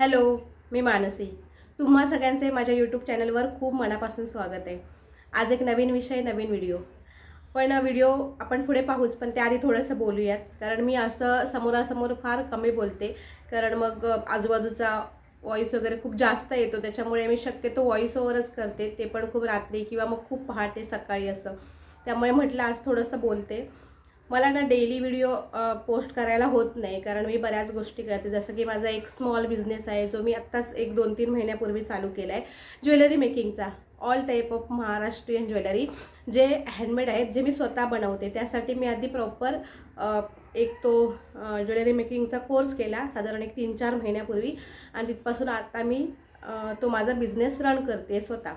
Hello मी मानसी. तुम्हा सगळ्यांचे माझ्या यूट्यूब चॅनलवर खूप मनापासून स्वागत आहे. आज एक नवीन विषय नवीन व्हिडिओ. पण व्हिडिओ आपण पुढे पाहूच पण त्याआधी थोडंसं बोलूयात. कारण मी असं समोरासमोर फार कमी बोलते. कारण मग आजूबाजूचा व्हॉईस वगैरे खूप जास्त येतो त्याच्यामुळे मी शक्यतो व्हॉईस ओव्हरच करते. ते पण खूप रात्री किंवा मग खूप पहाटे सकाळी असं. त्यामुळे म्हटलं आज थोडंसं बोलते. मला ना डेली व्हिडिओ पोस्ट करायला होत नाही. कारण मी बऱ्याच गोष्टी करते. जसं की माझा एक स्मॉल बिझनेस आहे जो मी आत्ताच एक दोन तीन महिन्यापूर्वी चालू केला आहे jewellery मेकिंगचा all type of Maharashtrian jewellery जे हँडमेड आहेत जे मी स्वतः बनवते. त्यासाठी मी आधी प्रॉपर एक तो ज्वेलरी मेकिंगचा कोर्स केला साधारण एक तीन चार महिन्यापूर्वी. आणि तिथपासून आता मी तो माझा बिझनेस रन करते स्वतः.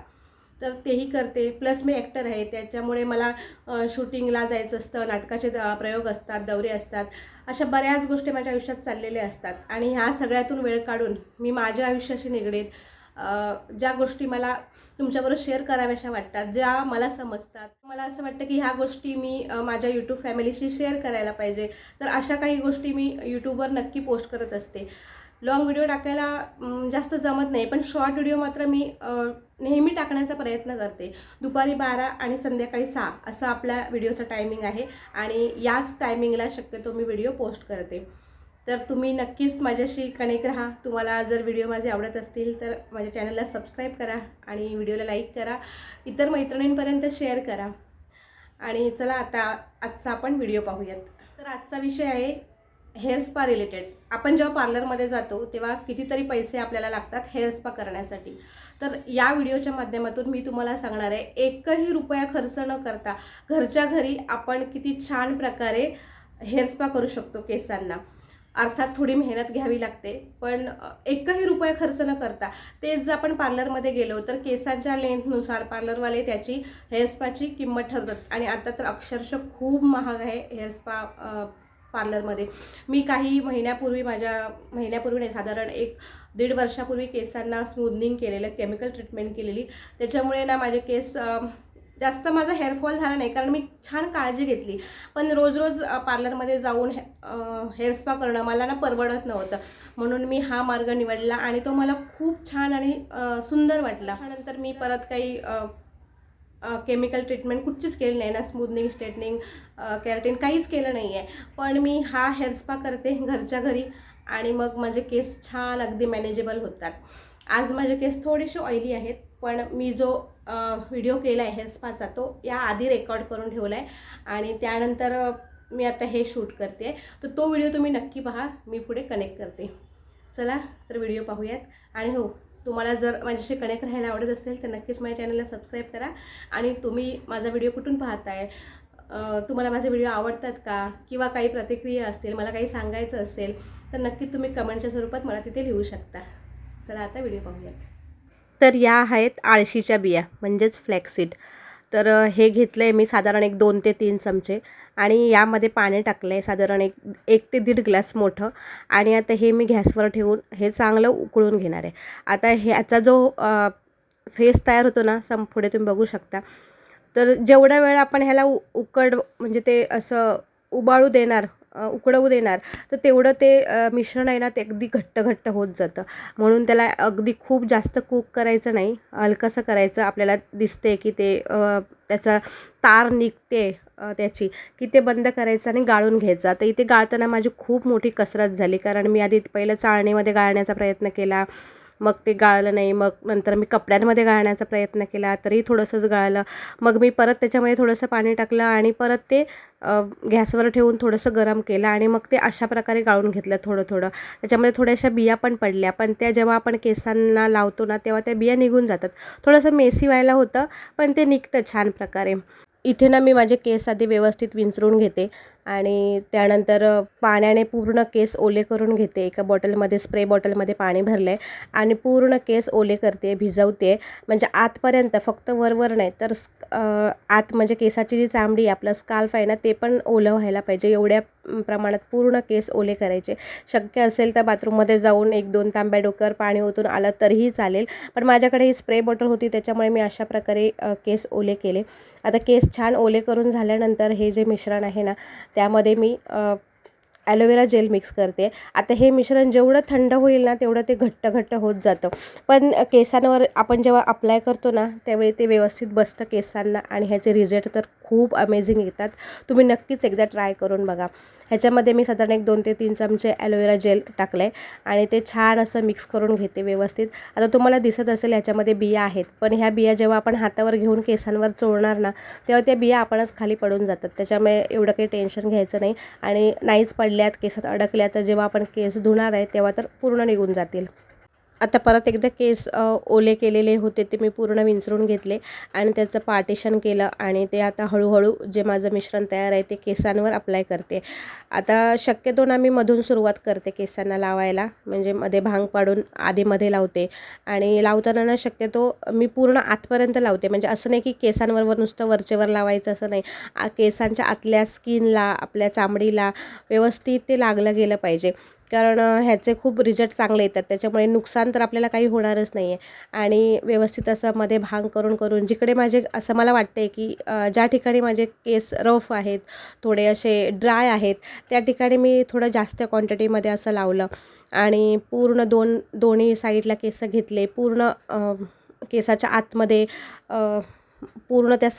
तर तेही करते. प्लस मी ॲक्टर आहे. त्याच्यामुळे मला शूटिंगला जायचं असतं. नाटकाचे द- प्रयोग असतात दौरे असतात. अशा बऱ्याच गोष्टी माझ्या आयुष्यात चाललेल्या असतात. आणि ह्या सगळ्यातून वेळ काढून मी माझ्या आयुष्याशी निगडीत ज्या गोष्टी मला तुमच्याबरोबर शेअर कराव्याशा वाटतात ज्या मला समजतात. मला असं वाटतं की ह्या गोष्टी मी माझ्या यूट्यूब फॅमिलीशी शेअर करायला पाहिजे. तर अशा काही गोष्टी मी यूट्यूबवर नक्की पोस्ट करत असते. लॉंग व्हिडिओ टाकायला जास्त जमत नाही. पण शॉर्ट व्हिडिओ मात्र मी नेहमी टाकण्याचा प्रयत्न करते. दुपारी बारा आणि संध्याकाळी सहा असं आपल्या व्हिडिओचं टायमिंग आहे. आणि याच टायमिंगला शक्यतो मी व्हिडिओ पोस्ट करते. तर तुम्ही नक्कीच माझ्याशी कनेक्ट राहा. तुम्हाला जर व्हिडिओ माझे आवडत असतील तर माझ्या चॅनलला सबस्क्राईब करा आणि व्हिडिओला लाईक करा. इतर मैत्रिणींपर्यंत शेअर करा. आणि चला आता आजचा आपण व्हिडिओ पाहूयात. तर आजचा विषय आहे हेअर स्पा रिलेटेड. आपण जेव्हा पार्लरमध्ये जातो तेव्हा कितीतरी पैसे आपल्याला लागतात हेअर स्पा करण्यासाठी. तर या व्हिडिओच्या माध्यमातून मी तुम्हाला सांगणार आहे एकही रुपया खर्च न करता घरच्या घरी आपण किती छान प्रकारे हेअर स्पा करू शकतो केसांना. अर्थात थोडी मेहनत घ्यावी लागते पण एकही रुपया खर्च न करता. तेच जर आपण पार्लरमध्ये गेलो तर केसांच्या लेंथनुसार पार्लरवाले त्याची हेअर स्पाची किंमत ठरवतात. आणि आता तर अक्षरशः खूप महाग आहे हेअर स्पा पार्लरमध्ये. मी काही महिन्यापूर्वी माझ्या महिन्यापूर्वी नाही साधारण एक दीड वर्षापूर्वी केसांना स्मूदनिंग केलेलं केमिकल ट्रीटमेंट केलेली. त्याच्यामुळे ना माझे केस जास्त माझा हेअरफॉल झाला नाही कारण मी छान काळजी घेतली. पण रोज रोज पार्लरमध्ये जाऊन हे हेअर स्पा करणं मला ना परवडत नव्हतं. म्हणून मी हा मार्ग निवडला आणि तो मला खूप छान आणि सुंदर वाटला. त्यानंतर मी परत काही केमिकल ट्रीटमेंट कुठचीच केली नाही ना स्मूदनिंग स्ट्रेटनिंग कॅरेटिन काहीच केलं नाही आहे पण मी हा हेअर स्पा करते घरच्या घरी आणि मग माझे केस छान अगदी मॅनेजेबल होतात. आज माझे केस थोडेसे ऑइली आहेत पण मी जो व्हिडिओ केला आहे हेअर स्पाचा तो या आधी रेकॉर्ड करून ठेवला आहे आणि त्यानंतर मी आता हे शूट करते. तर तो व्हिडिओ तुम्ही नक्की पहा मी पुढे कनेक्ट करते. चला तर व्हिडिओ पाहूयात. आणि हो तुम्हाला जर माझ्याशी कनेक्ट राहायला आवडत असेल तर नक्कीच माझ्या चॅनलला सबस्क्राईब करा. आणि तुम्ही माझा व्हिडिओ कुठून पाहताय? तुम्हाला माझे व्हिडिओ आवडतात का? किंवा काही प्रतिक्रिया असतील मला काही सांगायचं असेल तर नक्की तुम्ही कमेंटच्या स्वरूपात मला तिथे लिहू शकता. चला आता व्हिडिओ पाहूयात. तर या आहेत आळशीच्या बिया म्हणजेच फ्लॅक्सीड तर हे घेतलं आहे मी साधारण एक दोन ते तीन चमचे. आणि यामध्ये पाणी टाकलं आहे साधारण एक एक ते दीड ग्लास मोठं. आणि आता हे मी गॅसवर ठेवून हे चांगलं उकळून घेणार आहे. आता ह्याचा जो फेस तयार होतो ना सम पुढे तुम्ही बघू शकता. तर जेवढा वेळ आपण ह्याला उ उकड म्हणजे ते असं उबाळू देणार उकडवू देणार तर तेवढं ते मिश्रण आहे ना ते अगदी घट्ट घट्ट होत जातं. म्हणून त्याला अगदी खूप जास्त कुक करायचं नाही. हलकंसं करायचं आपल्याला दिसते की ते त्याचा तार निघते त्याची की ते बंद करायचं आणि गाळून घ्यायचं. आता इथे गाळताना माझी खूप मोठी कसरत झाली कारण मी आधी पहिलं चाळणीमध्ये गाळण्याचा प्रयत्न केला मग ते गाळलं नाही मग नंतर मी कपड्यांमध्ये गाळण्याचा प्रयत्न केला तरी थोडंसंच गाळलं. मग मी परत त्याच्यामध्ये थोडंसं पाणी टाकलं आणि परत ते गॅसवर ठेवून थोडंसं गरम केलं आणि मग ते अशा प्रकारे गाळून घेतलं थोडं थोडं. त्याच्यामध्ये थोड्याशा बिया पण पडल्या पण त्या जेव्हा आपण केसांना लावतो ना तेव्हा त्या बिया निघून जातात. थोडंसं मेसी व्हायला होतं पण ते निघतं छान प्रकारे. इथे ना मी माझे केस आधी व्यवस्थित विंचरून घेते. आणि त्यानंतर पाण्याने पूर्ण केस ओले करून घेते. एका बॉटलमध्ये स्प्रे बॉटलमध्ये पाणी भरलं आहे आणि पूर्ण केस ओले करते भिजवते. म्हणजे आतपर्यंत फक्त वरवर नाही तर आत म्हणजे केसाची जी चामडी आहे, आपलं स्काल्फ आहे ना ते पण ओलं व्हायला पाहिजे. एवढ्या प्रमाणात पूर्ण केस ओले करायचे. शक्य असेल तर बाथरूममध्ये जाऊन एक दोन तांब्या डोक्यावर पाणी ओतून आलं तरीही चालेल. पण माझ्याकडे ही स्प्रे बॉटल होती त्याच्यामुळे मी अशा प्रकारे केस ओले केले. आता केस छान ओले करून झाल्यानंतर हे जे मिश्रण आहे ना त्यामध्ये मी ॲलोवेरा जेल मिक्स करते. आता हे मिश्रण जेवढं थंड होईल ना तेवढं ते घट्ट घट्ट होत जातं. पण केसांवर आपण जेव्हा अप्लाय करतो ना त्यावेळी ते व्यवस्थित बसतं केसांना आणि ह्याचे रिझल्ट तर खूप अमेझिंग येतात. तुम्ही नक्कीच एकदा ट्राय करून बघा. ह्याच्यामध्ये मी साधारण एक दोन ते तीन चमचे ॲलोवेरा जेल टाकलं आहे आणि ते छान असं मिक्स करून घेते व्यवस्थित. आता तुम्हाला दिसत असेल ह्याच्यामध्ये बिया आहेत. पण ह्या बिया जेव्हा आपण हातावर घेऊन केसांवर चोळणार ना तेव्हा त्या बिया आपणच खाली पडून जातात. त्याच्यामुळे एवढं काही टेन्शन घ्यायचं नाही. आणि नाहीच पडल्यात केसात अडकल्या तर जेव्हा आपण केस धुणार आहे तेव्हा तर पूर्ण निघून जातील. आता परत एकदा केस ओले केलेले होते ते मी पूर्ण विंचरून घेतले आणि त्याचं पार्टिशन केलं आणि ते आता हळूहळू जे माझं मिश्रण तयार आहे ते केसांवर अप्लाय करते. आता शक्यतो ना मी मधून सुरुवात करते केसांना लावायला म्हणजे मध्ये भांग पाडून आधीमध्ये लावते आणि लावताना ना शक्यतो मी पूर्ण आतपर्यंत लावते. म्हणजे असं नाही की केसांवर नुसतं वरचेवर लावायचं असं नाही. केसांच्या आतल्या स्किनला आपल्या चामडीला व्यवस्थित ते लागलं गेलं पाहिजे. कारण ह्याचे खूप रिझल्ट चांगले येतात. त्याच्यामुळे नुकसान तर आपल्याला काही होणारच नाही आहे आणि व्यवस्थित असं मध्ये भांग करून करून जिकडे माझे असं मला वाटते की ज्या ठिकाणी माझे केस रफ आहेत थोडे असे ड्राय आहेत त्या ठिकाणी मी थोडं जास्त क्वांटिटीमध्ये असं लावलं. आणि पूर्ण दोन दोन्ही साईडला केस घेतले. पूर्ण केसाच्या आतमध्ये पूर्ण त्या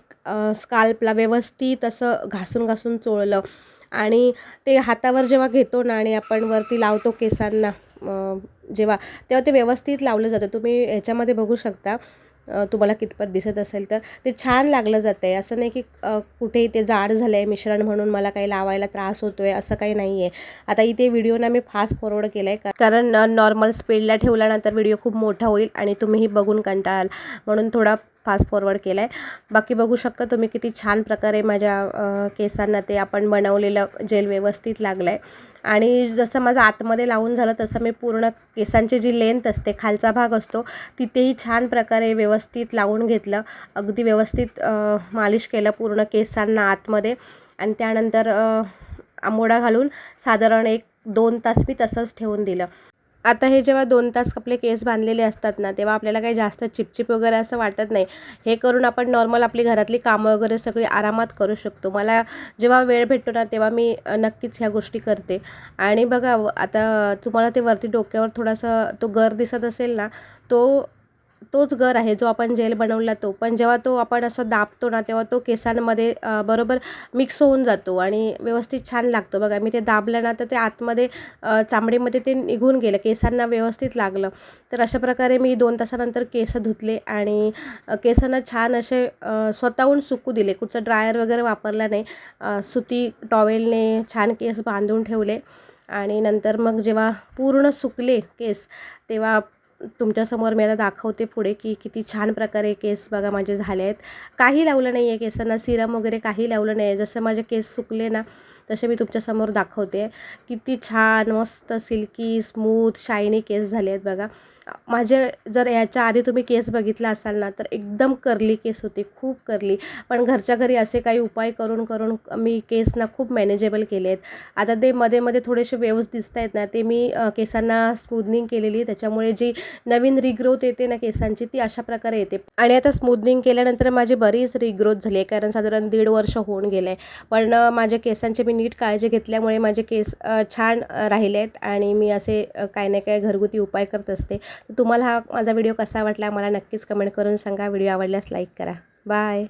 स्काल्पला व्यवस्थित असं घासून घासून चोळलं. आणि ते हातावर जेव्हा घेतो ना आणि आपण वरती लावतो केसांना जेव्हा तेव्हा ते व्यवस्थित लावलं जातं. तुम्ही ह्याच्यामध्ये बघू शकता तुम्हाला कितपत दिसत असेल तर. ते छान लागलं जातं आहे असं नाही की कुठेही ते जाड झालं आहे मिश्रण म्हणून मला काही लावायला त्रास होतो आहे असं काही नाही आहे आता इथे व्हिडिओना मी फास्ट फॉरवर्ड केलं आहे कारण नॉर्मल स्पीडला ठेवल्यानंतर व्हिडिओ खूप मोठा होईल आणि तुम्हीही बघून कंटाळाल. म्हणून थोडा फास्ट फॉरवर्ड केला आहे बाकी बघू शकता तुम्ही किती छान प्रकारे माझ्या केसांना ते आपण बनवलेलं जेल व्यवस्थित लागलं आहे आणि जसं माझं आतमध्ये लावून झालं तसं मी पूर्ण केसांची जी लेंथ असते खालचा भाग असतो तिथेही छान प्रकारे व्यवस्थित लावून घेतलं. अगदी व्यवस्थित मालिश केलं पूर्ण केसांना आतमध्ये. आणि त्यानंतर आंबोडा घालून साधारण एक दोन तास मी तसंच ठेवून दिलं. आता हे जेव्हा दोन तास आपले केस बांधलेले असतात ना तेव्हा आपल्याला काही जास्त चिपचिप वगैरे असं वाटत नाही. हे करून आपण नॉर्मल आपली घरातली कामं वगैरे सगळी आरामात करू शकतो. मला जेव्हा वेळ भेटतो ना तेव्हा मी नक्कीच ह्या गोष्टी करते. आणि बघा आता तुम्हाला ते वरती डोक्यावर थोडासा तो गर दिसत असेल ना तो तोच गर आहे जो आपण जेल बनवला तो. पण जेव्हा तो आपण असं दाबतो ना तेव्हा तो केसांमध्ये बरोबर मिक्स होऊन जातो आणि व्यवस्थित छान लागतो. बघा मी ते दाबलं ना तर ते आतमध्ये चामडीमध्ये ते निघून गेलं केसांना व्यवस्थित लागलं. तर अशा प्रकारे मी दोन तासानंतर केस धुतले आणि केसांना छान असे स्वतःहून सुकू दिले. कुठचं ड्रायर वगैरे वापरला नाही. सुती टॉवेलने छान केस बांधून ठेवले आणि नंतर मग जेव्हा पूर्ण सुकले केस तेव्हा तुमच्यासमोर मी आता दाखवते पुढे की किती छान प्रकारे केस बघा माझे झाले आहेत. काही लावलं नाही आहे केसांना सिरम वगैरे काही लावलं नाही आहे जसं माझे केस सुकले ना जसे मी तुमच्यासमोर दाखवते. किती छान मस्त सिल्की स्मूथ शायनी केस झाले आहेत बघा. माझे जर याच्या आधी तुम्ही केस बघितला असाल ना तर एकदम करली केस होते खूप करली पण घरच्या घरी असे काही उपाय करून करून मी केसना खूप मॅनेजेबल केले आहेत. आता ते मध्ये मध्ये थोडेसे वेव्स दिसत आहेत ना ते मी केसांना स्मूदनिंग केलेली त्याच्यामुळे जी नवीन रिग्रोथ येते ना केसांची ती अशा प्रकारे येते. आणि आता स्मूदनिंग केल्यानंतर माझी बरीच रिग्रोथ झाली आहे. कारण साधारण दीड वर्ष होऊन गेलं आहे पण माझ्या केसांचे मी नीट काळजी घेतल्यामुळे माझे केस छान राहिले आहेत आणि मी असे काही ना काही घरगुती उपाय करत असते. तर तुम्हाला हा माझा व्हिडिओ कसा वाटला मला नक्कीच कमेंट करून सांगा. व्हिडिओ आवडल्यास लाईक करा. बाय.